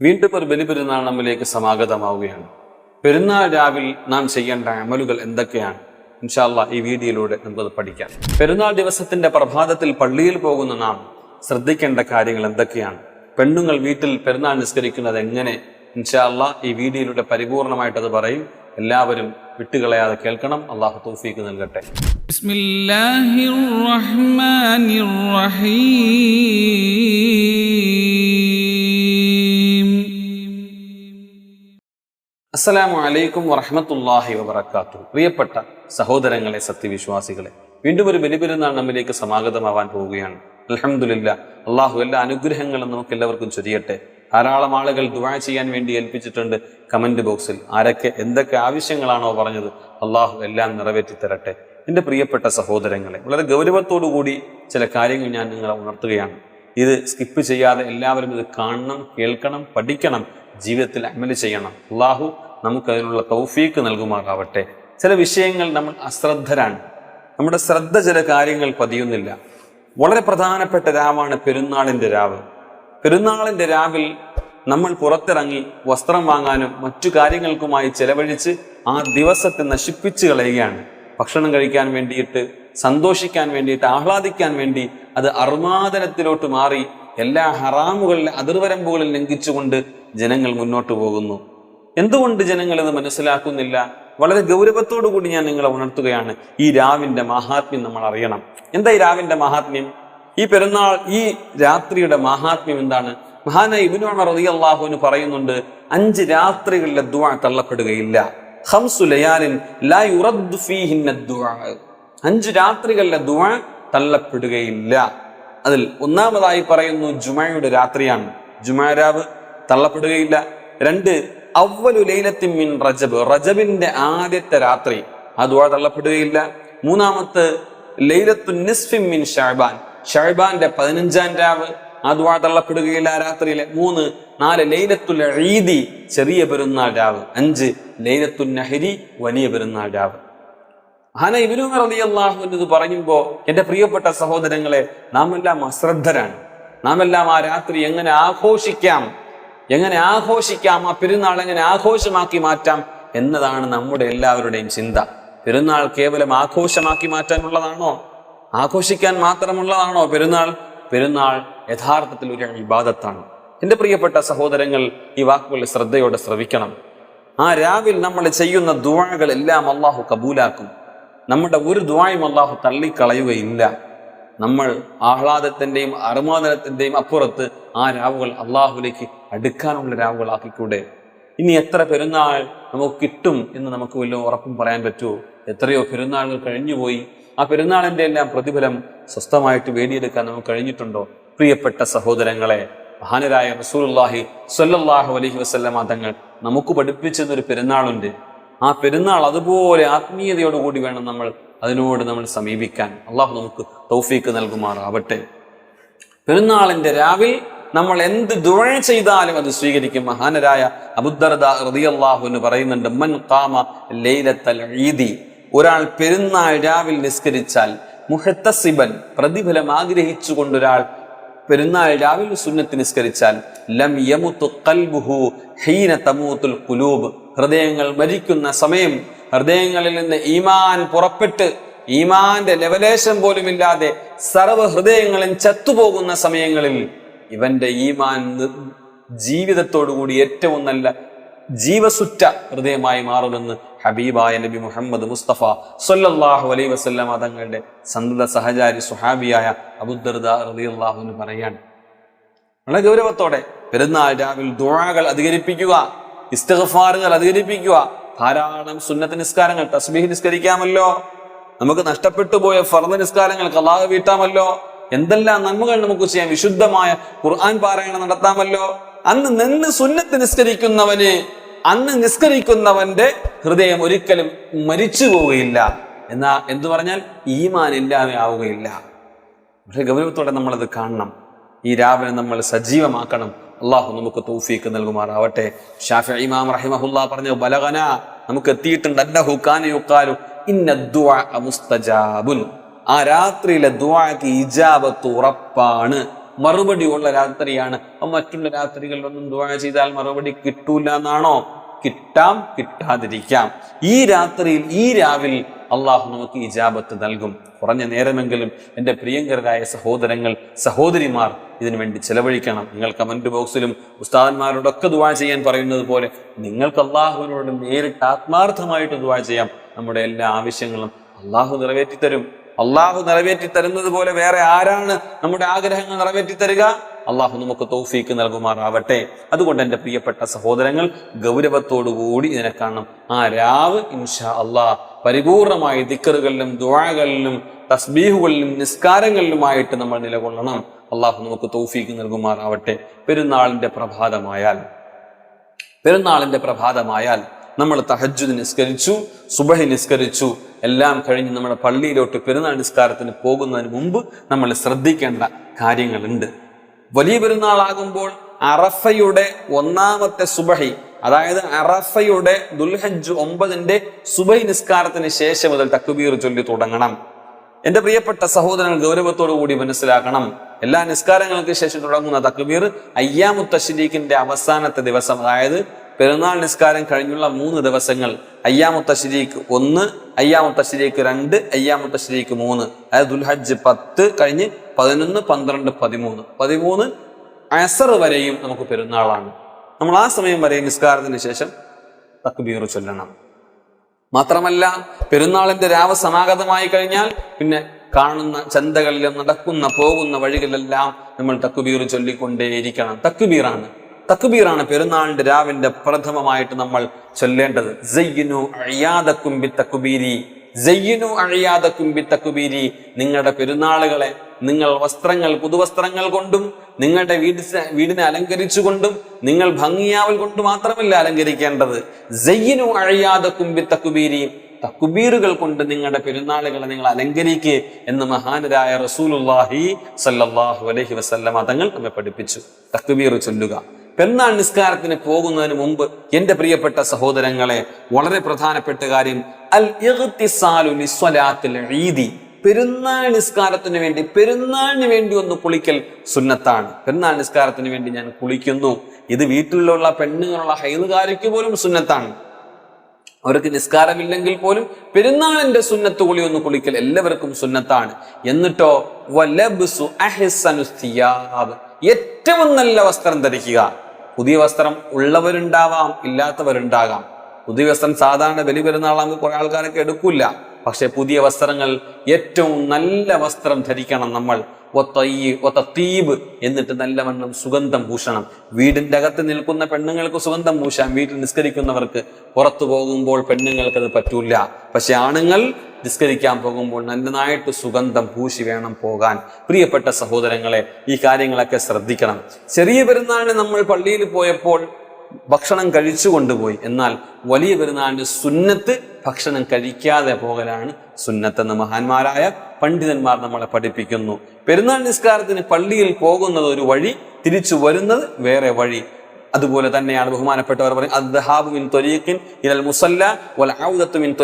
വീണ്ടും ഒരു ബലിപെരുന്നാൾ നമ്മിലേക്ക് സമാഗതമാവുകയാണ്. പെരുന്നാൾ രാവിൽ നാം ചെയ്യേണ്ട അമലുകൾ എന്തൊക്കെയാണ്? ഇൻഷാല്ല ഈ വീഡിയോയിലൂടെ നമുക്കത് പഠിക്കാം. പെരുന്നാൾ ദിവസത്തിന്റെ പ്രഭാതത്തിൽ പള്ളിയിൽ പോകുന്ന നാം ശ്രദ്ധിക്കേണ്ട കാര്യങ്ങൾ എന്തൊക്കെയാണ്? പെണ്ണുങ്ങൾ വീട്ടിൽ പെരുന്നാൾ നിസ്കരിക്കുന്നത് എങ്ങനെ? ഇൻഷാല്ല ഈ വീഡിയോയിലൂടെ പരിപൂർണമായിട്ടത് പറയും. എല്ലാവരും വിട്ടുകളയാതെ കേൾക്കണം. അള്ളാഹു തോഫീക്ക് നൽകട്ടെ. ബിസ്മില്ലാഹിർ റഹ്മാനിർ റഹീം. അസ്സലാമു അലൈക്കും വറഹമത്തല്ലാഹി വബർക്കാത്തു പ്രിയപ്പെട്ട സഹോദരങ്ങളെ സത്യവിശ്വാസികളെ വീണ്ടും ഒരു ബലിപെരുന്നാൾ നമ്മിലേക്ക് സമാഗതമാവാൻ പോവുകയാണ്. അലഹമുല്ല അള്ളാഹു എല്ലാ അനുഗ്രഹങ്ങളും നമുക്ക് എല്ലാവർക്കും ചൊരിയട്ടെ. ധാരാളം ആളുകൾ ദുആ ചെയ്യാൻ വേണ്ടി ഏൽപ്പിച്ചിട്ടുണ്ട്. കമന്റ് ബോക്സിൽ ആരൊക്കെ എന്തൊക്കെ ആവശ്യങ്ങളാണോ പറഞ്ഞത് അള്ളാഹു എല്ലാം നിറവേറ്റി തരട്ടെ എന്റെ പ്രിയപ്പെട്ട സഹോദരങ്ങളെ വളരെ ഗൗരവത്തോടു കൂടി ചില കാര്യങ്ങൾ ഞാൻ നിങ്ങളെ ഉണർത്തുകയാണ്. ഇത് സ്കിപ്പ് ചെയ്യാതെ എല്ലാവരും ഇത് കാണണം കേൾക്കണം പഠിക്കണം. ജീവിതത്തിൽ അമൽ ചെയ്യണം. അള്ളാഹു നമുക്ക് അതിനുള്ള തൗഫീക്ക് നൽകുമാറാവട്ടെ. ചില വിഷയങ്ങൾ നമ്മൾ അശ്രദ്ധരാണ്. നമ്മുടെ ശ്രദ്ധ ചില കാര്യങ്ങൾ പതിയുന്നില്ല. വളരെ പ്രധാനപ്പെട്ട രാവാണ് പെരുന്നാളിന്റെ രാവ്. പെരുന്നാളിന്റെ രാവിൽ നമ്മൾ പുറത്തിറങ്ങി വസ്ത്രം വാങ്ങാനും മറ്റു കാര്യങ്ങൾക്കുമായി ചെലവഴിച്ച് ആ ദിവസത്തെ നശിപ്പിച്ചു കളയുകയാണ്. ഭക്ഷണം കഴിക്കാൻ വേണ്ടിയിട്ട് സന്തോഷിക്കാൻ വേണ്ടിയിട്ട് ആഹ്ലാദിക്കാൻ വേണ്ടി അത് അർമാദനത്തിലോട്ട് മാറി എല്ലാ ഹറാമുകളിലെ അതിർവരമ്പുകളിൽ ലംഘിച്ചുകൊണ്ട് ജനങ്ങൾ മുന്നോട്ട് പോകുന്നു. എന്തുകൊണ്ട് ജനങ്ങൾ ഇത് മനസ്സിലാക്കുന്നില്ല? വളരെ ഗൗരവത്തോടു കൂടി ഞാൻ നിങ്ങളെ ഉണർത്തുകയാണ്. ഈ രാവിന്റെ മഹാത്മ്യം നമ്മൾ അറിയണം. എന്താ ഈ രാവിന്റെ മഹാത്മ്യം? ഈ പെരുന്നാൾ ഈ രാത്രിയുടെ മഹാത്മ്യം എന്താണ്? മഹാന ഇബിനു അള്ളാഹുവിന് പറയുന്നുണ്ട് അഞ്ച് രാത്രികളിലെ ദുആ തള്ളപ്പെടുകയില്ല. ഖംസു ലയാലിൻ ലാ യുറദ്ദു അഞ്ച് രാത്രികളിലെ ദുആ തള്ളപ്പെടുകയില്ല. അതിൽ ഒന്നാമതായി പറയുന്നു ജുമയുടെ രാത്രിയാണ്. ജുമാരാവ് തള്ളപ്പെടുകയില്ല. രണ്ട് അവലു ലൈലത്തിൻ മിൻ റജബ്. റജബിന്റെ ആദ്യത്തെ രാത്രി ആ ദുആ തള്ളപ്പെടുകയില്ല. മൂന്നാമത്തെ ലൈലത്തു നിസ്ഫിൻ മിൻ ഷഅബാൻ. ഷഅബാന്റെ പതിനഞ്ചാം രാവ് ആ ദുആ തള്ളപ്പെടുകയില്ല രാത്രിയിലെ. മൂന്ന് നാല് ലൈലത്തുൽ ഈദി ചെറിയ പെരുന്നാൾ രാവ്. അഞ്ച് ലൈലത്തുൽ നഹരി വലിയ പെരുന്നാൾ രാവ്. ഹന ഇബിനുമർ റളിയല്ലാഹു അൻഹു എന്നത് പറയുമ്പോൾ എന്റെ പ്രിയപ്പെട്ട സഹോദരങ്ങളെ നാം എല്ലാം അശ്രദ്ധരാണ്. നാം എല്ലാം ആ രാത്രി എങ്ങനെ ആഘോഷിക്കാം? എങ്ങനെ ആഘോഷിക്കാം? ആ പെരുന്നാൾ എങ്ങനെ ആഘോഷമാക്കി മാറ്റാം? എന്നതാണ് നമ്മുടെ എല്ലാവരുടെയും ചിന്ത. പെരുന്നാൾ കേവലം ആഘോഷമാക്കി മാറ്റാനുള്ളതാണോ? ആഘോഷിക്കാൻ മാത്രമുള്ളതാണോ പെരുന്നാൾ? പെരുന്നാൾ യഥാർത്ഥത്തിൽ ഒരു ഇബാദത്താണ് എന്റെ പ്രിയപ്പെട്ട സഹോദരങ്ങൾ ഈ വാക്കുകൾ ശ്രദ്ധയോടെ ശ്രവിക്കണം. ആ രാവിൽ നമ്മൾ ചെയ്യുന്ന ദുവാകൾ എല്ലാം അള്ളാഹു കബൂലാക്കും. നമ്മുടെ ഒരു ദുവായും അള്ളാഹു തള്ളിക്കളയുകയില്ല. നമ്മൾ ആഹ്ലാദത്തിന്റെയും അറുമാനത്തിന്റെയും അപ്പുറത്ത് ആ രാവുകൾ അള്ളാഹുലേക്ക് അടുക്കാനുള്ള രാവുകളാക്കിക്കൂടെ ഇനി എത്ര പെരുന്നാൾ നമുക്ക് കിട്ടും എന്ന് നമുക്ക് വല്ല ഉറപ്പും പറയാൻ പറ്റുമോ? എത്രയോ പെരുന്നാളുകൾ കഴിഞ്ഞുപോയി. ആ പെരുന്നാളിന്റെ എല്ലാം പ്രതിഫലം സ്വസ്ഥമായിട്ട് വേടിയെടുക്കാൻ നമുക്ക് കഴിഞ്ഞിട്ടുണ്ടോ? പ്രിയപ്പെട്ട സഹോദരങ്ങളെ മഹാനരായ റസൂലുള്ളാഹി സ്വല്ലല്ലാഹു അലൈഹി വസല്ലമ തങ്ങൾ നമുക്ക് പഠിപ്പിച്ചെന്നൊരു പെരുന്നാളുണ്ട്. ആ പെരുന്നാൾ അതുപോലെ ആത്മീയതയോടുകൂടി വേണം നമ്മൾ അതിനോട് നമ്മൾ സമീപിക്കാൻ. അള്ളാഹു നമുക്ക് തൗഫീക്ക് നൽകുമാറാവട്ടെ. പെരുന്നാളിന്റെ രാവിൽ നമ്മൾ എന്ത് ദുഴ ചെയ്താലും അത് സ്വീകരിക്കും. മഹാനരായ റളിയല്ലാഹു എന്ന് പറയുന്നുണ്ട് മൻ കാമ ലൈലത്തൽ ഈദി. ഒരാൾ പെരുന്നാൾ രാവിൽ നിസ്കരിച്ചാൽ മുഹത്തസിബൻ പ്രതിഫലം ആഗ്രഹിച്ചുകൊണ്ട് ഒരാൾ പെരുന്നാൾ രാവിലെ സുന്നത്ത് നിസ്കരിച്ചാൽ ലം യമുത്തു കൽബുഹു ഹീന തമൂത്തുൽ കുലൂബ് ഹൃദയങ്ങൾ മരിക്കുന്ന സമയം ഹൃദയങ്ങളിൽ നിന്ന് ഈമാൻ പുറപ്പെട്ട് ഈമാന്റെ ലെവലേഷൻ പോലുമില്ലാതെ സർവ ഹൃദയങ്ങളും ചത്തുപോകുന്ന സമയങ്ങളിൽ ഇവന്റെ ഈമാൻ ജീവിതത്തോടുകൂടി ഏറ്റവും നല്ല ജീവസുറ്റ ഹൃദയമായി മാറുമെന്ന് ഹബീബായ നബി മുഹമ്മദ് മുസ്തഫ സൊല്ലാഹു അലൈ വസ്ല്ലാം തങ്ങളുടെ സന്തത സഹചാരി സുഹാബിയായ അബുദർദ റളിയല്ലാഹുവിന് പറയാണ്. വളരെ ഗൗരവത്തോടെ പെരുന്നാൾ രാവിലെ ദുഴകൾ അധികരിപ്പിക്കുക ഇസ്തഫാറുകൾ അധികരിപ്പിക്കുക ധാരാളം സുന്നത്ത് നിസ്കാരങ്ങൾ തസ്ബീഹ് നിസ്കരിക്കാമല്ലോ. നമുക്ക് നഷ്ടപ്പെട്ടു പോയ ഫർദ് നിസ്കാരങ്ങൾ കലാഹ് വീട്ടാമല്ലോ. എന്തെല്ലാം നന്മകൾ നമുക്ക് ചെയ്യാം വിശുദ്ധമായ ഖുർആൻ പാരായണം നടത്താമല്ലോ? അന്ന് നിന്ന് സുന്നത്ത് നിസ്കരിക്കുന്നവന് അന്ന് നിസ്കരിക്കുന്നവന്റെ ഹൃദയം ഒരിക്കലും മരിച്ചു പോവുകയില്ല. എന്നാ എന്തു പറഞ്ഞാൽ ഈമാൻ ഇല്ലാതെ ആവുകയില്ല. പക്ഷെ ഗൗരവത്തോടെ നമ്മളത് കാണണം. ഈ രാവിലെ നമ്മൾ സജീവമാക്കണം. അള്ളാഹു നമുക്ക് തൗഫീക്ക് നൽകുമാറാവട്ടെ. ഷാഫി ഇമാം റഹിമഹുല്ല പറഞ്ഞു ബലഗന നമുക്ക് എത്തിയിട്ടുണ്ട്. അന്നഹു കാനയുക്കാലു ഇന്ന മുസ്തജാബുൻ. ആ രാത്രിയിലെ ദുവാക്ക് ഇജാബത്ത് ഉറപ്പാണ്. മറുപടി ഉള്ള രാത്രിയാണ്. അപ്പൊ മറ്റുള്ള രാത്രികളിലൊന്നും ദുവാ ചെയ്താൽ മറുപടി കിട്ടൂല എന്നാണോ? കിട്ടാം കിട്ടാതിരിക്കാം. ഈ രാത്രിയിൽ ഈ രാവിൽ അള്ളാഹു നമുക്ക് ഇജാബത്ത് നൽകും. കുറഞ്ഞ നേരമെങ്കിലും എന്റെ പ്രിയങ്കരരായ സഹോദരങ്ങൾ സഹോദരിമാർ ഇതിനു വേണ്ടി ചെലവഴിക്കണം. നിങ്ങൾ കമന്റ് ബോക്സിലും ഉസ്താദന്മാരോടൊക്കെ ദുവാ ചെയ്യാൻ പറയുന്നത് പോലെ നിങ്ങൾക്ക് അള്ളാഹുവിനോട് നേരിട്ട് ആത്മാർത്ഥമായിട്ട് ദുവാ ചെയ്യാം. നമ്മുടെ എല്ലാ ആവശ്യങ്ങളും അള്ളാഹു നിറവേറ്റി തരും അള്ളാഹു നിറവേറ്റി തരുന്നത് പോലെ വേറെ ആരാണ് നമ്മുടെ ആഗ്രഹങ്ങൾ നിറവേറ്റി തരിക? അള്ളാഹു നമുക്ക് തൗഫീക്ക് നൽകുമാറാവട്ടെ. അതുകൊണ്ട് എന്റെ പ്രിയപ്പെട്ട സഹോദരങ്ങൾ ഗൗരവത്തോടുകൂടി ഇതിനെ കാണണം. ആ രാവ് ഇൻഷാ അള്ളാഹ് പരിപൂർണമായി ദിക്കറുകളിലും ദുഴകളിലും തസ്ബീഹുകളിലും നിസ്കാരങ്ങളിലുമായിട്ട് നമ്മൾ നിലകൊള്ളണം. അള്ളാഹു നമുക്ക് തൗഫീക്ക് നൽകുമാറാവട്ടെ. പെരുന്നാളിന്റെ പ്രഭാതമായാൽ പെരുന്നാളിന്റെ പ്രഭാതമായാൽ നമ്മൾ തഹജ്ജുദ് നിസ്കരിച്ചു സുബഹി നിസ്കരിച്ചു എല്ലാം കഴിഞ്ഞ് നമ്മുടെ പള്ളിയിലോട്ട് പെരുന്നാൾ നിസ്കാരത്തിന് പോകുന്നതിന് മുമ്പ് നമ്മൾ ശ്രദ്ധിക്കേണ്ട കാര്യങ്ങളുണ്ട്. വലിയ പെരുന്നാളാകുമ്പോൾ അറഫയുടെ ഒന്നാമത്തെ സുബഹി അതായത് അറഫയുടെ ദുൽഹജ് ഒമ്പതിന്റെ സുബഹി നിസ്കാരത്തിന് ശേഷം മുതൽ തക്കുബീർ ചൊല്ലി തുടങ്ങണം. എന്റെ പ്രിയപ്പെട്ട സഹോദരങ്ങൾ ഗൗരവത്തോടു കൂടി മനസ്സിലാക്കണം. എല്ലാ നിസ്കാരങ്ങൾക്ക് ശേഷം തുടങ്ങുന്ന തക്ബീർ അയ്യാമു തശ്രീഖിന്റെ അവസാനത്തെ ദിവസം അതായത് പെരുന്നാൾ നിസ്കാരം കഴിഞ്ഞുള്ള മൂന്ന് ദിവസങ്ങൾ അയ്യാമുത്ത ശരീക്ക് ഒന്ന് അയ്യാമുത്ത ശരീക്ക് രണ്ട് അയ്യാമുത്ത ശരീക്ക് മൂന്ന്. അതായത് ദുൽഹജ്ജ് പത്ത് കഴിഞ്ഞ് പതിനൊന്ന് പന്ത്രണ്ട് പതിമൂന്ന്. പതിമൂന്ന് അസർ വരെയും നമുക്ക് പെരുന്നാളാണ്. നമ്മൾ ആ സമയം വരെ നിസ്കാരത്തിന് ശേഷം തക്ബീർ ചൊല്ലണം. മാത്രമല്ല പെരുന്നാളിന്റെ രാവ് സമാഗതമായി കഴിഞ്ഞാൽ പിന്നെ കാണുന്ന ചന്തകളിലും നടക്കുന്ന പോകുന്ന വഴികളിലെല്ലാം നമ്മൾ തക്കുബീർ ചൊല്ലിക്കൊണ്ടേയിരിക്കണം. തക്കുബീറാണ് തക്കുബീറാണ് പെരുന്നാളിന്റെ രാവിന്റെ പ്രഥമമായിട്ട് നമ്മൾ ചൊല്ലേണ്ടത്. സയ്യിനു അഴിയാദക്കും ബി തക്കുബീരി സയ്യിനു അഴിയാദക്കും ബി തക്കുബീരി നിങ്ങളുടെ പെരുന്നാളുകളെ നിങ്ങൾ വസ്ത്രങ്ങൾ പുതുവസ്ത്രങ്ങൾ കൊണ്ടും നിങ്ങളുടെ വീട് വീടിനെ അലങ്കരിച്ചുകൊണ്ടും നിങ്ങൾ ഭംഗിയാവൽ കൊണ്ട് മാത്രമല്ല അലങ്കരിക്കേണ്ടത്. ജയ്യനു അഴിയാതെ ബി തക്കുബീരി തക്കുബീറുകൾ കൊണ്ട് നിങ്ങളുടെ പെരുന്നാളുകളെ നിങ്ങൾ അലങ്കരിക്കുക എന്ന് മഹാനരായ റസൂലുല്ലാഹി സല്ലാഹു അലൈഹി വസല്ലമ തങ്ങൾ നമ്മെ പഠിപ്പിച്ചു. തക്കുബീർ ചൊല്ലുക. പെരുന്നാൾ നിസ്കാരത്തിന് പോകുന്നതിന് മുമ്പ് എന്റെ പ്രിയപ്പെട്ട സഹോദരങ്ങളെ വളരെ പ്രധാനപ്പെട്ട കാര്യം അൽ ഈദി. പെരുന്നാൾ നിസ്കാരത്തിന് വേണ്ടി പെരുന്നാളിന് വേണ്ടി ഒന്ന് കുളിക്കൽ സുന്നത്താണ്. പെരുന്നാൾ നിസ്കാരത്തിന് വേണ്ടി ഞാൻ കുളിക്കുന്നു. ഇത് വീട്ടിലുള്ള പെണ്ണുങ്ങളുള്ള ഹൈതുകാരിക്ക് പോലും സുന്നത്താണ്. അവർക്ക് നിസ്കാരമില്ലെങ്കിൽ പോലും പെരുന്നാളിന്റെ സുന്നത്ത് കുളി ഒന്ന് കുളിക്കൽ എല്ലാവർക്കും സുന്നത്താണ്. എന്നിട്ടോ. ഏറ്റവും നല്ല വസ്ത്രം ധരിക്കുക. പുതിയ വസ്ത്രം ഉള്ളവരുണ്ടാവാം ഇല്ലാത്തവരുണ്ടാകാം. പുതിയ വസ്ത്രം സാധാരണ ബലി പെരുന്നാളാകുമ്പോൾ കുറെ ആൾക്കാരൊക്കെ എടുക്കില്ല പക്ഷെ പുതിയ വസ്ത്രങ്ങൾ ഏറ്റവും നല്ല വസ്ത്രം ധരിക്കണം നമ്മൾ. ഒത്തീബ് എന്നിട്ട് നല്ലവണ്ണം സുഗന്ധം പൂശണം. വീടിന്റെ അകത്ത് നിൽക്കുന്ന പെണ്ണുങ്ങൾക്ക് സുഗന്ധം പൂശാം. വീട്ടിൽ നിസ്കരിക്കുന്നവർക്ക് പുറത്തു പോകുമ്പോൾ പെണ്ണുങ്ങൾക്ക് അത് പറ്റൂല. പക്ഷെ ആണുങ്ങൾ നിസ്കരിക്കാൻ പോകുമ്പോൾ നല്ലതായിട്ട് സുഗന്ധം പൂശി വേണം പോകാൻ. പ്രിയപ്പെട്ട സഹോദരങ്ങളെ ഈ കാര്യങ്ങളൊക്കെ ശ്രദ്ധിക്കണം. ചെറിയ പെരുന്നാളിന് നമ്മൾ പള്ളിയിൽ പോയപ്പോൾ ഭക്ഷണം കഴിച്ചു കൊണ്ടുപോയി. എന്നാൽ വലിയ പെരുന്നാളിന്റെ സുന്നത്ത് ഭക്ഷണം കഴിക്കാതെ പോകലാണ് സുന്നത്തെന്ന് മഹാന്മാരായ പണ്ഡിതന്മാർ നമ്മളെ പഠിപ്പിക്കുന്നു. പെരുന്നാൾ നിസ്കാരത്തിന് പള്ളിയിൽ പോകുന്നത് ഒരു വഴി തിരിച്ചു വരുന്നത് വേറെ വഴി. അതുപോലെ തന്നെയാണ് ബഹുമാനപ്പെട്ടവർ പറയും അദ്ഹാബു മിൻ ഇലൽ മുസല്ല വൽ മിൻ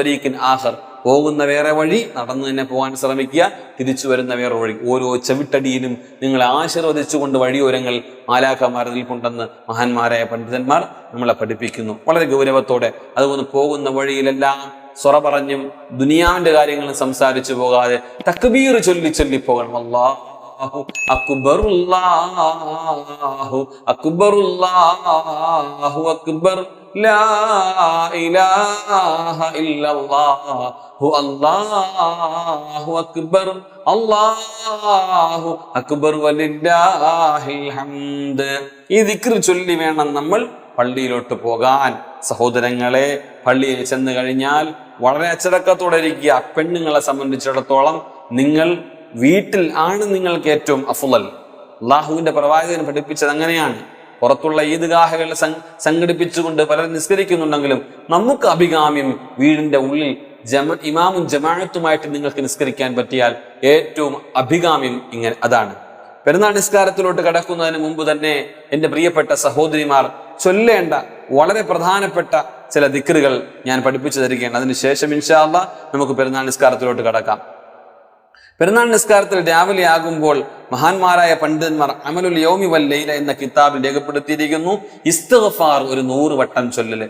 പോകുന്ന വേറെ വഴി നടന്നു തന്നെ പോകാൻ ശ്രമിക്കുക തിരിച്ചു വരുന്ന വേറെ വഴി. ഓരോ ചവിട്ടടിയിലും നിങ്ങളെ ആശീർവദിച്ചുകൊണ്ട് വഴിയോരങ്ങൾ മാലാക്കന്മാർ നിൽപ്പുണ്ടെന്ന് മഹാന്മാരായ പണ്ഡിതന്മാർ നമ്മളെ പഠിപ്പിക്കുന്നു. വളരെ ഗൗരവത്തോടെ അതുകൊണ്ട് പോകുന്ന വഴിയിലെല്ലാം സൊറ പറഞ്ഞും ദുനിയാവിന്റെ കാര്യങ്ങളും സംസാരിച്ചു പോകാതെ തക്ബീർ ചൊല്ലി ചൊല്ലി പോകണം. അല്ലാഹു അക്ബറുല്ലാഹു അക്ബറുല്ലാഹു അക്ബർ. ലാ ഇലാഹ ഇല്ലല്ലാഹു അല്ലാഹു അക്ബർ. അല്ലാഹു അക്ബർ വലില്ലാഹിൽ ഹംദ്. ഈ ദിക്ർ ചൊല്ലി വേണം നമ്മൾ പള്ളിയിലോട്ട് പോകാൻ. സഹോദരങ്ങളെ പള്ളിയിൽ ചെന്ന് കഴിഞ്ഞാൽ വളരെ അച്ചടക്കത്തോടെ ഇരിക്കുക. പെണ്ണുങ്ങളെ സംബന്ധിച്ചിടത്തോളം നിങ്ങൾ വീട്ടിൽ ആണ് നിങ്ങൾക്ക് ഏറ്റവും അഫുലൽ അള്ളാഹുവിന്റെ പ്രവാചകൻ പഠിപ്പിച്ചത് അങ്ങനെയാണ്. പുറത്തുള്ള ഈദ്ഗാഹകൾ സംഘടിപ്പിച്ചുകൊണ്ട് പലരും നിസ്കരിക്കുന്നുണ്ടെങ്കിലും നമുക്ക് അഭികാമ്യം വീടിന്റെ ഉള്ളിൽ ജമ ഇമാമും ജമാഅത്തുമായിട്ട് നിങ്ങൾക്ക് നിസ്കരിക്കാൻ പറ്റിയാൽ ഏറ്റവും അഭികാമ്യം ഇങ്ങനെ അതാണ്. പെരുന്നാൾ നിസ്കാരത്തിലോട്ട് കടക്കുന്നതിന് മുമ്പ് തന്നെ എന്റെ പ്രിയപ്പെട്ട സഹോദരിമാർ ചൊല്ലേണ്ട വളരെ പ്രധാനപ്പെട്ട ചില ദിക്കറുകൾ ഞാൻ പഠിപ്പിച്ചു തരികയാണ്. അതിനുശേഷം ഇൻഷാല്ല നമുക്ക് പെരുന്നാൾ നിസ്കാരത്തിലോട്ട് കടക്കാം. പെരുന്നാൾ നിസ്കാരത്തിൽ രാവിലെ ആകുമ്പോൾ മഹാന്മാരായ പണ്ഡിതന്മാർ അമലുൽ യോമി ലൈല എന്ന കിതാബിൽ രേഖപ്പെടുത്തിയിരിക്കുന്നു. ഇസ്തഫാർ ഒരു നൂറ് വട്ടം ചൊല്ലല്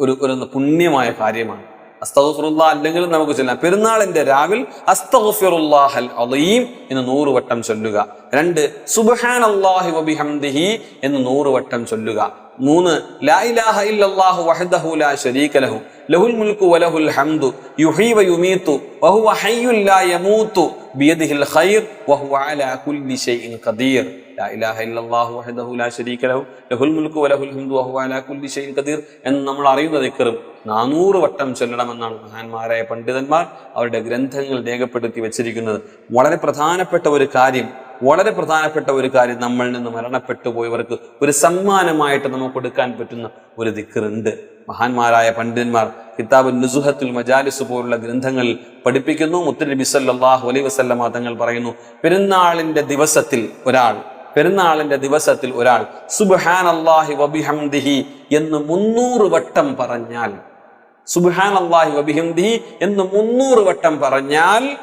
ഒരു ഒരു പുണ്യമായ കാര്യമാണ്. അസ്തഫിറുല്ല അല്ലെങ്കിൽ നമുക്ക് ചൊല്ലാം. പെരുന്നാളിന്റെ രാവിൽ അസ്തഗ്ഫിറുല്ലാഹൽ അലീം എന്ന് നൂറ് വട്ടം ചൊല്ലുക. രണ്ട് സുബ്ഹാനല്ലാഹി വബിഹംദിഹി എന്ന് നൂറ് വട്ടം ചൊല്ലുക. മൂന്ന് ലാ ഇലാഹ ഇല്ലല്ലാഹു വഹദഹു ലാ ശരീക ലഹു. ലഹുൽ മുൽക്കു വലഹുൽ ഹംദു. യുഹീ വയുമീതു വഹുവ ഹയ്യുൻ ലാ യമൂതു ബിയദിഹിൽ ഖൈർ. വഹുവ അലാ കുല്ലി ഷൈഇൻ ഖദീർ. ലാ ഇലാഹ ഇല്ലല്ലാഹു വഹദഹു ലാ ശരീക ലഹു. ലഹുൽ മുൽക്കു വലഹുൽ ഹംദു. വഹുവ അലാ കുല്ലി ഷൈഇൻ ഖദീർ എന്ന് നമ്മൾ അറിയുന്ന ദിക്റും നാനൂറ് വട്ടം ചൊല്ലണമെന്നാണ് മഹാന്മാരായ പണ്ഡിതന്മാർ അവരുടെ ഗ്രന്ഥങ്ങൾ രേഖപ്പെടുത്തി വെച്ചിരിക്കുന്നത്. വളരെ പ്രധാനപ്പെട്ട ഒരു കാര്യം വളരെ പ്രധാനപ്പെട്ട ഒരു കാര്യം നമ്മളിൽ നിന്ന് മരണപ്പെട്ടു പോയവർക്ക് ഒരു സമ്മാനമായിട്ട് നമുക്ക് കൊടുക്കാൻ പറ്റുന്ന ഒരു ദിക്കറുണ്ട് മഹാന്മാരായ പണ്ഡിതന്മാർ കിതാബ് നുസുഹത്തുൽ മജാലിസ് പോലുള്ള ഗ്രന്ഥങ്ങളിൽ പഠിപ്പിക്കുന്നു. മുത്തലിബി സല്ലല്ലാഹു അലൈ വസല്ലമ തങ്ങൾ പറയുന്നു പെരുന്നാളിന്റെ ദിവസത്തിൽ ഒരാൾ പെരുന്നാളിന്റെ ദിവസത്തിൽ ഒരാൾ സുബ്ഹാനല്ലാഹി വബിഹംദിഹി എന്ന് മുന്നൂറ് വട്ടം പറഞ്ഞാൽ സുബ്ഹാനല്ലാഹി വബിഹംദിഹി എന്ന് മുന്നൂറ് വട്ടം പറഞ്ഞാൽ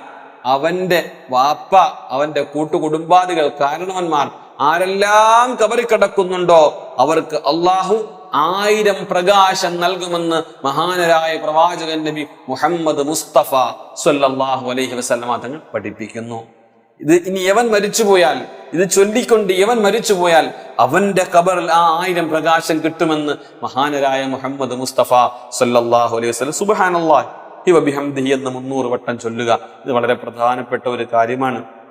അവന്റെ വാപ്പ അവന്റെ കൂട്ടുകുടുംബാദികൾ കാരണവന്മാർ ആരെല്ലാം കബറി കിടക്കുന്നുണ്ടോ അവർക്ക് അള്ളാഹു ആയിരം പ്രകാശം നൽകുമെന്ന് മഹാനരായ പ്രവാചകൻ നബി മുഹമ്മദ് മുസ്തഫ സല്ലല്ലാഹു അലൈഹി വസല്ലമ തങ്ങൾ പഠിപ്പിക്കുന്നു. ഇത് ഇനി യവൻ മരിച്ചുപോയാൽ ഇത് ചൊല്ലിക്കൊണ്ട് യവൻ മരിച്ചുപോയാൽ അവന്റെ കബറിൽ ആ ആയിരം പ്രകാശം കിട്ടുമെന്ന് മഹാനരായ മുഹമ്മദ് മുസ്തഫ സല്ലാഹു അലൈഹി വസല്ലം സുബ്ഹാനല്ലാഹ് ഹിവ ബിഹംദിഹി എന്ന് മുന്നൂറ് വട്ടം ചൊല്ലുക. ഇത് വളരെ പ്രധാനപ്പെട്ട ഒരു കാര്യമാണ്.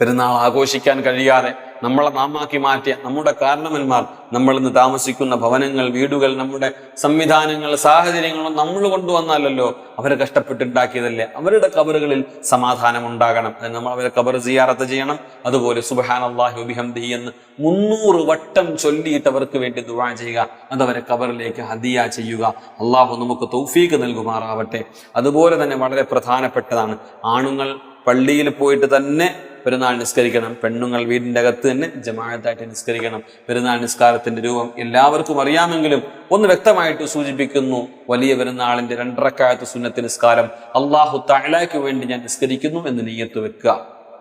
പെരുന്നാൾ ആഘോഷിക്കാൻ കഴിയാതെ നമ്മളെ നാമാക്കി മാറ്റിയ നമ്മുടെ കാരണവന്മാർ നമ്മൾ ഇന്ന് താമസിക്കുന്ന ഭവനങ്ങൾ വീടുകൾ നമ്മുടെ സംവിധാനങ്ങൾ സാഹചര്യങ്ങളും നമ്മൾ കൊണ്ടുവന്നാലല്ലോ അവരെ കഷ്ടപ്പെട്ടുണ്ടാക്കിയതല്ലേ? അവരുടെ കബറുകളിൽ സമാധാനം ഉണ്ടാകണം. നമ്മൾ അവരെ കബർ സിയാറത്ത് ചെയ്യണം. അതുപോലെ സുബഹാൻ അള്ളാഹി ബിഹംദി എന്ന് മുന്നൂറ് വട്ടം ചൊല്ലിയിട്ട് അവർക്ക് വേണ്ടി ദുവാ ചെയ്യുക. അത് അവരെ കബറിലേക്ക് ഹദിയ ചെയ്യുക. അള്ളാഹു നമുക്ക് തൗഫീക്ക് നൽകുമാറാവട്ടെ. അതുപോലെ തന്നെ വളരെ പ്രധാനപ്പെട്ടതാണ് ആണുങ്ങൾ പള്ളിയിൽ പോയിട്ട് തന്നെ പെരുന്നാൾ നിസ്കരിക്കണം. പെണ്ണുങ്ങൾ വീടിന്റെ അകത്ത് തന്നെ ജമാഅത്തായിട്ട് നിസ്കരിക്കണം. പെരുന്നാൾ നിസ്കാരത്തിന്റെ രൂപം എല്ലാവർക്കും അറിയാമെങ്കിലും ഒന്ന് വ്യക്തമായിട്ട് സൂചിപ്പിക്കുന്നു വലിയ പെരുന്നാളിന്റെ രണ്ടരക്കാലത്ത് സുന്നത്ത് നിസ്കാരം അള്ളാഹു താലാക്ക് വേണ്ടി ഞാൻ നിസ്കരിക്കുന്നു എന്ന് നീയത്ത് വെക്കുക.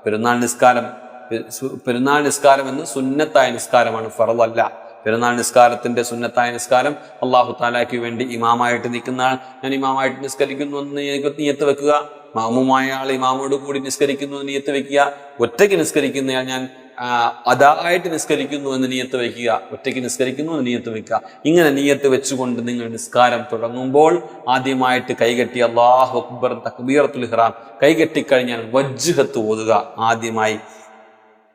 പെരുന്നാൾ നിസ്കാരം പെരുന്നാൾ നിസ്കാരം എന്ന് സുന്നത്തായ നിസ്കാരമാണ് ഫറവല്ല പെരുന്നാൾ നിസ്കാരത്തിന്റെ സുന്നത്തായ നിസ്കാരം അള്ളാഹു താലാക്ക് വേണ്ടി ഇമാമായിട്ട് നിൽക്കുന്ന ആൾ. ഞാൻ ഇമാമായിട്ട് നിസ്കരിക്കുന്നു എന്ന് നീയത്ത് വെക്കുക. മാമുമായ ആൾ ഇമാമോട് കൂടി നിസ്കരിക്കുന്നു എന്ന് നീയത്ത് വെക്കുക. ഒറ്റയ്ക്ക് നിസ്കരിക്കുന്നയാൾ ഞാൻ അതായിട്ട് നിസ്കരിക്കുന്നു എന്ന് നീയത്ത് വയ്ക്കുക ഒറ്റയ്ക്ക് നിസ്കരിക്കുന്നു എന്ന് നീയത്ത് വയ്ക്കുക ഇങ്ങനെ നീയത്ത് വെച്ചുകൊണ്ട് നിങ്ങൾ നിസ്കാരം തുടങ്ങുമ്പോൾ ആദ്യമായിട്ട് കൈകെട്ടി അള്ളാഹു അക്ബർ തക്ബീറത്തുൽ ഇഹ്റാം. കൈകെട്ടിക്കഴിഞ്ഞാൽ വജ്ജഹത്ത് ഓതുക ആദ്യമായി.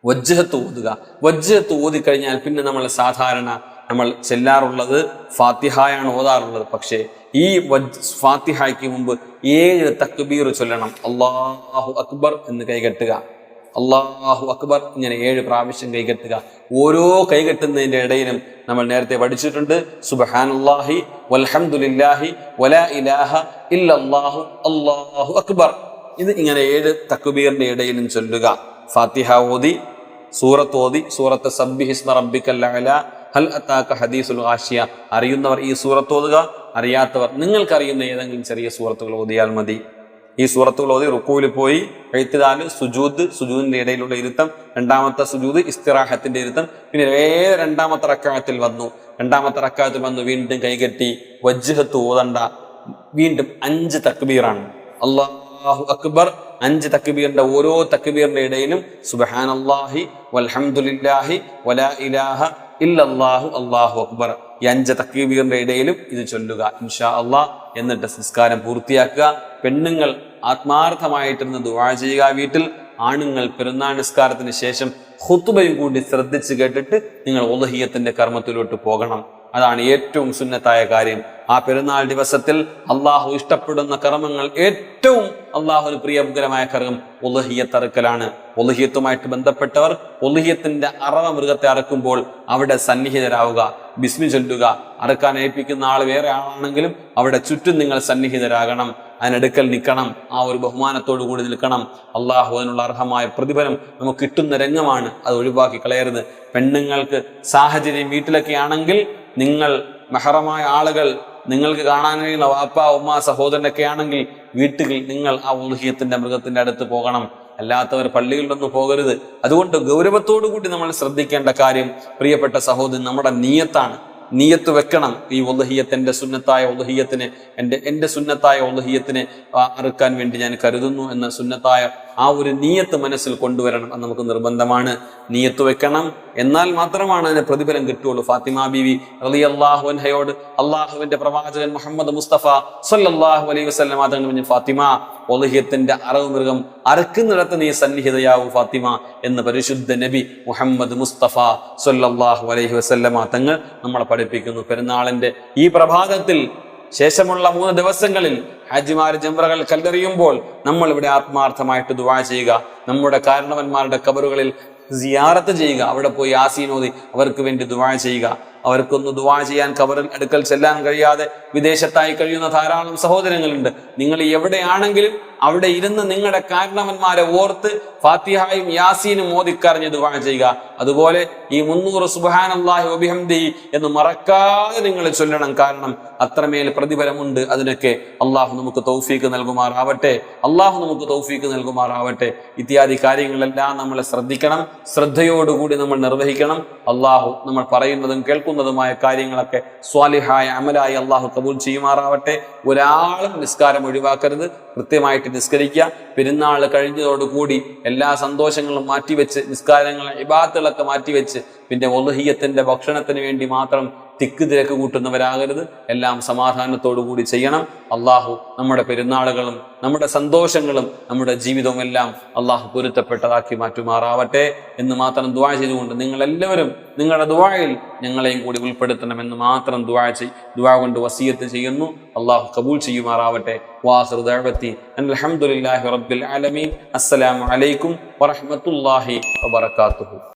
വജ്ജഹത്ത് ഓതുക. വജ്ജഹത്ത് ഓതിക്കഴിഞ്ഞാൽ പിന്നെ നമ്മൾ സാധാരണ നമ്മൾ ചെല്ലാറുള്ളത് ഫാത്തിഹായാണ് ഓതാറുള്ളത്. പക്ഷേ ഈ വജ് ഫാത്തിഹായ്ക്ക് മുമ്പ് ഏഴ് തക്ബീർ ചൊല്ലണം. അള്ളാഹു അക്ബർ എന്ന് കൈകെട്ടുക. അള്ളാഹു അക്ബർ ഇങ്ങനെ ഏഴ് പ്രാവശ്യം കൈകെട്ടുക. ഓരോ കൈകെട്ടുന്നതിന്റെ ഇടയിലും നമ്മൾ നേരത്തെ പഠിച്ചിട്ടുണ്ട്. സുബഹാനുല്ലാഹി വൽഹംദുലില്ലാഹി വലാ ഇലാഹ ഇല്ലല്ലാഹു അള്ളാഹു അക്ബർ. ഇത് ഇങ്ങനെ ഏഴ് തക്ബീറിന്റെ ഇടയിലും ചൊല്ലുക. ഫാത്തിഹ ഓതി സൂറത്ത് ഓതി സൂറത്ത് സബ്ബിഹിസ്മ റബ്ബിക്കൽ അഅല ഹൽ അത്താക്ക ഹദീസുൽ ആശിയ അറിയുന്നവർ ഈ സൂറത്ത് ഓതുക അറിയാത്തവർ നിങ്ങൾക്കറിയുന്ന ഏതെങ്കിലും ചെറിയ സൂറത്തുകൾ ഓതിയാൽ മതി. ഈ സൂറത്തുകൾ ഓതി റുക്കൂവിൽ പോയി എഴുത്തുകാൽ സുജൂദ് സുജൂദിന്റെ ഇടയിലുള്ള ഇരുത്തം രണ്ടാമത്തെ സുജൂദ് ഇസ്തിറാഹത്തിന്റെ ഇരുത്തം പിന്നെ വേറെ രണ്ടാമത്തെ റക്കായത്തിൽ വന്നു. രണ്ടാമത്തെ റക്കായത്തിൽ വന്നു വീണ്ടും കൈകെട്ടി വജ്ജഹത്ത് ഓതണ്ട. വീണ്ടും അഞ്ച് തക്ബീറാണ്. അള്ളാഹു അക്ബർ അഞ്ച് തക്ബീറിന്റെ ഓരോ തക്ബീറിന്റെ ഇടയിലും സുബഹാനല്ലാഹി വൽഹംദുലില്ലാഹി വലാ ഇലാഹ ഇല്ലല്ലാഹു അള്ളാഹു അക്ബർ. ഈ അഞ്ച് തക്കീബീറിന്റെ ഇടയിലും ഇത് ചൊല്ലുക ഇൻഷാ അള്ളാഹ് എന്നിട്ട് സംസ്കാരം പൂർത്തിയാക്കുക. പെണ്ണുങ്ങൾ ആത്മാർത്ഥമായിട്ടിരുന്ന് ദുവാ ചെയ്യുക. വീട്ടിൽ ആണുങ്ങൾ പെരുന്നാൾ നിസ്കാരത്തിന് ശേഷം ഹുത്തുബയും കൂടി ശ്രദ്ധിച്ച് കേട്ടിട്ട് നിങ്ങൾ ഉലഹിയത്തിന്റെ കർമ്മത്തിലോട്ട് പോകണം. അതാണ് ഏറ്റവും സുന്നത്തായ കാര്യം. ആ പെരുന്നാൾ ദിവസത്തിൽ അള്ളാഹു ഇഷ്ടപ്പെടുന്ന കർമ്മങ്ങൾ ഏറ്റവും അള്ളാഹുന് പ്രിയകരമായ കർമ്മം ഉലഹിയത്തറുക്കലാണ് ഉലഹിയത്തുമായിട്ട് ബന്ധപ്പെട്ടവർ ഉലഹിയത്തിന്റെ അറവ മൃഗത്തെ അറക്കുമ്പോൾ അവിടെ സന്നിഹിതരാവുക. ബിസ്മി ചൊല്ലുക. അറക്കാൻ ഏൽപ്പിക്കുന്ന ആൾ വേറെ ആളാണെങ്കിലും അവിടെ ചുറ്റും നിങ്ങൾ സന്നിഹിതരാകണം. അതിനടുക്കൽ നിൽക്കണം. ആ ഒരു ബഹുമാനത്തോടു കൂടി നിൽക്കണം. അള്ളാഹു അതിനുള്ള അർഹമായ പ്രതിഫലം നമുക്ക് കിട്ടുന്ന രംഗമാണ് അത് ഒഴിവാക്കി കളയരുത്. പെണ്ണുങ്ങൾക്ക് സാഹചര്യം വീട്ടിലൊക്കെ ആണെങ്കിൽ നിങ്ങൾ മെഹറമായ ആളുകൾ നിങ്ങൾക്ക് കാണാൻ കഴിയുന്ന വാപ്പ ഉമ്മ സഹോദരനൊക്കെ ആണെങ്കിൽ വീട്ടുകൾ നിങ്ങൾ ആ ഉൽഹിയത്തിന്റെ മൃഗത്തിന്റെ അടുത്ത് പോകണം. അല്ലാത്തവർ പള്ളികളിലൊന്നും പോകരുത്. അതുകൊണ്ട് ഗൗരവത്തോടു കൂടി നമ്മൾ ശ്രദ്ധിക്കേണ്ട കാര്യം പ്രിയപ്പെട്ട സഹോദരൻ നമ്മുടെ നീയത്താണ്. നീയത്ത് വെക്കണം. ഈ ഒലഹിയത്തിന്റെ സുന്നത്തായ ഒലഹിയത്തിന് എന്റെ എന്റെ സുന്നത്തായ ഒലഹിയത്തിനെ അറുക്കാൻ വേണ്ടി ഞാൻ കരുതുന്നു എന്ന സുന്നത്തായ ആ ഒരു നീയത്ത് മനസ്സിൽ കൊണ്ടുവരണം അത് നമുക്ക് നിർബന്ധമാണ്. നീയത്ത് വെക്കണം. എന്നാൽ മാത്രമാണ് അതിന് പ്രതിഫലം കിട്ടുള്ളൂ ഫാത്തിമ ബീവി റലി അള്ളാഹു അൻഹയോട് അള്ളാഹുവിന്റെ പ്രവാചകൻ മുഹമ്മദ് മുസ്തഫ സല്ലാഹു അലൈഹി വസ്ലം തങ്ങൾ ഫാത്തിമ ഒലഹിയത്തിന്റെ അറവ് മൃഗം അറക്കുന്നിടത്ത് നീ സന്നിഹിതയാവു ഫാത്തിമ എന്ന് പരിശുദ്ധ നബി മുഹമ്മദ് മുസ്തഫ സൊല്ലാഹു അലൈഹി വസല്ലമ തങ്ങൾ നമ്മളെ പഠിപ്പിക്കുന്നു. പെരുന്നാളിന്റെ ഈ പ്രഭാതത്തിൽ ശേഷമുള്ള മൂന്ന് ദിവസങ്ങളിൽ ഹാജിമാർ ജംറകൾ കല്ലെറിയുമ്പോൾ നമ്മൾ ഇവിടെ ആത്മാർത്ഥമായിട്ട് ദുവാ ചെയ്യുക. നമ്മുടെ കാരണവന്മാരുടെ കബറുകളിൽ സിയാറത്ത് ചെയ്യുക. അവിടെ പോയി ആസീനോദി അവർക്ക് വേണ്ടി ദുവാ ചെയ്യുക. അവർക്കൊന്ന് ദുവാ ചെയ്യാൻ കബറിൽ അടുക്കൽ ചെല്ലാൻ കഴിയാതെ വിദേശത്തായി കഴിയുന്ന ധാരാളം സഹോദരങ്ങളുണ്ട്. നിങ്ങൾ എവിടെയാണെങ്കിലും അവിടെ ഇരുന്ന് നിങ്ങളുടെ കാരണവന്മാരെ ഓർത്ത് ഫാത്തിഹായും യാസീനും മോദിക്കറിഞ്ഞ് ദുവാ ചെയ്യുക. അതുപോലെ ഈ മുന്നൂറ് സുബാനല്ലാഹി ഒബിഹംദി എന്ന് മറക്കാതെ നിങ്ങൾ ചൊല്ലണം. കാരണം അത്രമേൽ പ്രതിഫലമുണ്ട്. അതിനൊക്കെ അള്ളാഹു നമുക്ക് തൗഫീക്ക് നൽകുമാറാവട്ടെ. അള്ളാഹു നമുക്ക് തൗഫീക്ക് നൽകുമാറാവട്ടെ. ഇത്യാദി കാര്യങ്ങളെല്ലാം നമ്മൾ ശ്രദ്ധിക്കണം. ശ്രദ്ധയോടുകൂടി നമ്മൾ നിർവഹിക്കണം. അള്ളാഹു നമ്മൾ പറയുന്നതും കേൾക്കുന്നതുമായ കാര്യങ്ങളൊക്കെ സ്വാലിഹായ അമലായി അള്ളാഹു കബൂൽ ചെയ്യുമാറാവട്ടെ. ഒരാളും നിസ്കാരം ഒഴിവാക്കരുത്. കൃത്യമായിട്ട് നിസ്കരിക്കുക. പെരുന്നാൾ കഴിഞ്ഞതോടുകൂടി എല്ലാ സന്തോഷങ്ങളും മാറ്റിവെച്ച് നിസ്കാരങ്ങൾ ഇബാത്തുകളൊക്കെ മാറ്റിവെച്ച് പിന്നെ ഒലഹിയത്തിന്റെ ഭക്ഷണത്തിന് വേണ്ടി മാത്രം തിക്ക് തിരക്ക് കൂട്ടുന്നവരാകരുത്. എല്ലാം സമാധാനത്തോടു കൂടി ചെയ്യണം. അള്ളാഹു നമ്മുടെ പെരുന്നാളുകളും നമ്മുടെ സന്തോഷങ്ങളും നമ്മുടെ ജീവിതവും എല്ലാം അള്ളാഹു പൊരുത്തപ്പെട്ടതാക്കി മാറ്റുമാറാവട്ടെ എന്ന് മാത്രം ദുവാ ചെയ്തുകൊണ്ട് നിങ്ങളെല്ലാവരും നിങ്ങളുടെ ദുവായിൽ ഞങ്ങളെയും കൂടി ഉൾപ്പെടുത്തണമെന്ന് മാത്രം ദുവാ ചെയ് ദുവാ കൊണ്ട് വസീയത്ത് ചെയ്യുന്നു. അള്ളാഹു കബൂൽ ചെയ്യുമാറാവട്ടെ. വാഹൃ ദഅവത്തി അൽഹംദുലില്ലാഹി റബ്ബിൽ ആലമീൻ. അസ്സലാമു അലൈക്കും വറഹ്മത്തുള്ളാഹി വബറകാതുഹു.